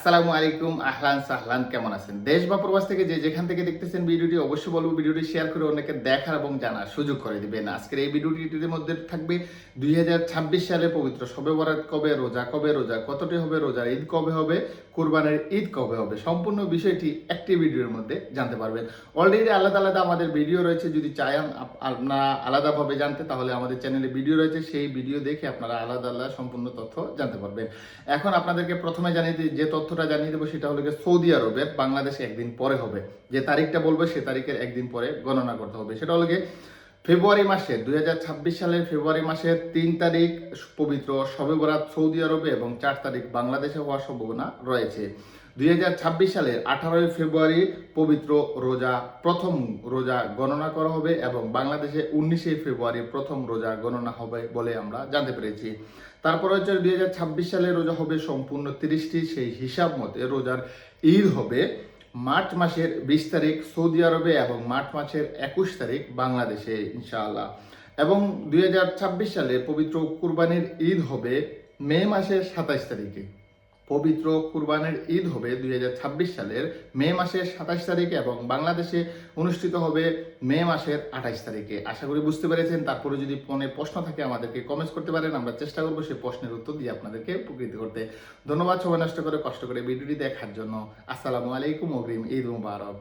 আসসালামু আলাইকুম, আহলান সাহলান, কেমন আছেন? দেশ বা প্রবাস থেকে যে যেখান থেকে দেখতেছেন ভিডিওটি অবশ্যই বলব, ভিডিওটি শেয়ার করে অনেকে দেখার এবং জানার সুযোগ করে দিবেন। আজকের এই ভিডিওটির মধ্যে থাকবে দুই হাজার ছাব্বিশ সালে পবিত্র সবে বরাত কবে, রোজা কবে, রোজা কতটি হবে রোজা ঈদ কবে হবে, কোরবানের ঈদ কবে হবে, সম্পূর্ণ বিষয়টি একটি ভিডিওর মধ্যে জানতে পারবেন। অলরেডি আলাদা আলাদা আমাদের ভিডিও রয়েছে, যদি আপ- আপনারা আলাদাভাবে জানতে, তাহলে আমাদের চ্যানেলে ভিডিও রয়েছে, সেই ভিডিও দেখে আপনারা আলাদা আলাদা সম্পূর্ণ তথ্য জানতে পারবেন। এখন আপনাদেরকে প্রথমে জানিয়ে দিই যে তথ্যটা জানিয়ে দেবো, সেটা হলো গিয়ে সৌদি আরবের বাংলাদেশে একদিন পরে হবে। যে তারিখটা বলবে, সে তারিখের একদিন পরে গণনা করতে হবে। সেটা হলো গিয়ে ফেব্রুয়ারি মাসে, দুই হাজার ছাব্বিশ সালের ফেব্রুয়ারি মাসের তিন তারিখ পবিত্র শবে বরাত সৌদি আরবে এবং চার তারিখ বাংলাদেশে হওয়ার সম্ভাবনা রয়েছে। দুই হাজার ছাব্বিশ সালের আঠারোই ফেব্রুয়ারি পবিত্র রোজা, প্রথম রোজা গণনা করা হবে এবং বাংলাদেশে উনিশে ফেব্রুয়ারি প্রথম রোজা গণনা হবে বলে আমরা জানতে পেরেছি। তারপরে হচ্ছে দুই হাজার ছাব্বিশ সালে রোজা হবে সম্পূর্ণ তিরিশটি, সেই হিসাব মতে রোজার ঈদ হবে। মার্চ মাসের বিশ তারিখ সৌদি আরবে এবং মার্চ মাসের একুশ তারিখ বাংলাদেশে, ইনশাআল্লাহ। এবং দুই হাজার ছাব্বিশ সালে পবিত্র কুরবানির ঈদ হবে মে মাসের সাতাইশ তারিখে। পবিত্র কুরবানের ঈদ হবে দুই হাজার ছাব্বিশ সালের মে মাসের সাতাশ তারিখে এবং বাংলাদেশে অনুষ্ঠিত হবে মে মাসের আঠাশ তারিখে। আশা করি বুঝতে পেরেছেন। তারপরে যদি ফোনে প্রশ্ন থাকে আমাদেরকে কমেন্টস করতে পারেন। আমরা চেষ্টা করব সেই প্রশ্নের উত্তর দিয়ে আপনাদেরকে উপকৃত করতে। ধন্যবাদ। সময় নষ্ট করে কষ্ট করে ভিডিওটি দেখার জন্য। আসসালামু আলাইকুম। অগ্রিম ঈদ মুবারক।